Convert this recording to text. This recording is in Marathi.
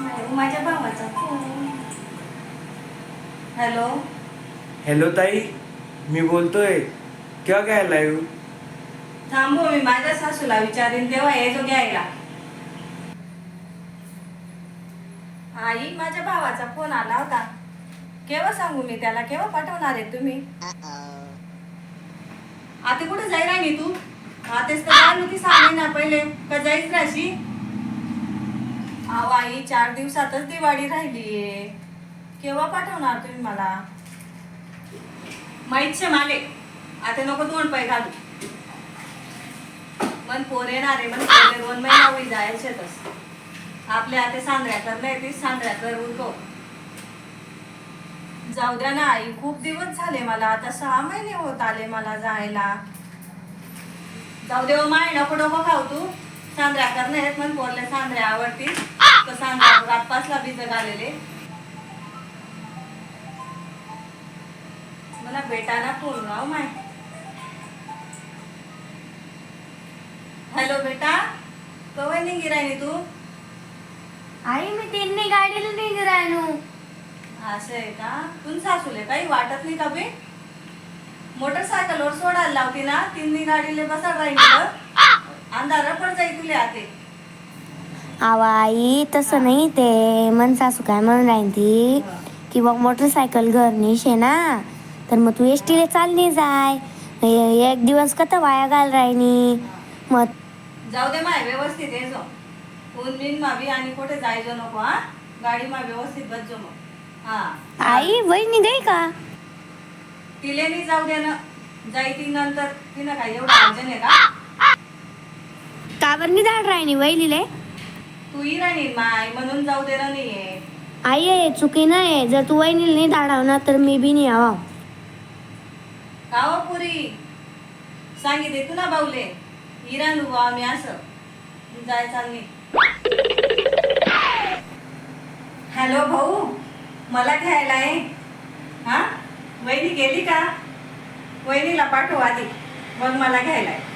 माझ्या भावाचा फोन. हॅलो? हॅलो ताई मी बोलतोय. केव्हा घ्यायला येऊ? थांबो मी माझ्या सासूला विचारीन तेव्हा येतो घ्यायला. आई माझ्या भावाचा फोन आला होता. केव्हा सांगू मी त्याला? केव्हा पाठवणार आहे तुम्ही? आता कुठं जाईल मी तू? आता तर काय ना पहिले? का जाईच राशी अहो आई चार दिवसातच दिवाळी राहिलीये. केव्हा पाठवणार तुम्ही मला? माहितशे माले. आता नको दोन पै घालू. मन पोर येणार आहे मन पोरे दोन महिना होई जायचे तस आपल्या आता सांद्र्याकर नाही ती सांद्र्या उठो जाऊ द्या ना आई खूप दिवस झाले मला. आता सहा महिने होत आले मला जायला. जाऊ दे हो माय नको डोकं खाऊ तू? सांद्र्या कर नाही पण पोरले सांद्र्या आवडती तर रातपासला बीज घालेले मला बेटाना फोन लाव माय. हॅलो बेटा कवय निघी राहिली तू? आई मी त्यांनी गाडीला नाही राहिलो. असं आहे का? तुझ सासूले काही वाटत नाही का बे? मोटरसायकलवर सोडायला लावती ना तिन्ही गाडीले बसाड राहिली अंधार पण जाई तुले आते. आवा आई तसं नाही ते. मन सासू काय म्हणून राहीन ती की बघ मोटरसायकल घर निशे ना? तर मग तू एसटीला चालली जाय. एक दिवस कथा वाया घाल राहिनी? मग जाऊ दे माय व्यवस्थित ये जो. ऊन बिन मावी आणि कुठे जायचो नको हा? गाडी मा व्यवस्थित बसजो मग. हा. आई वहिनी गई का? तिले नाही जाऊ दे ना. जाई ती नंतर. तिनं काय एवढं अर्जन आहे का? काबर नाही धाड राहिनी वहिनीले? तू ही राणी माय. म्हणून जाऊ दे ना नाहीये आई आहे चुकी नाही जर तू वहिनीला नाही धाडावणार तर मी बी नाही यावा. का हो पुरी? सांगितले तू ना बाऊले हिरा नुबा आम्ही असं. जाय चालली. हॅलो भाऊ मला घ्यायला आहे हा? वहिनी गेली का? वहिनीला पाठव आधी. मग मला घ्यायला आहे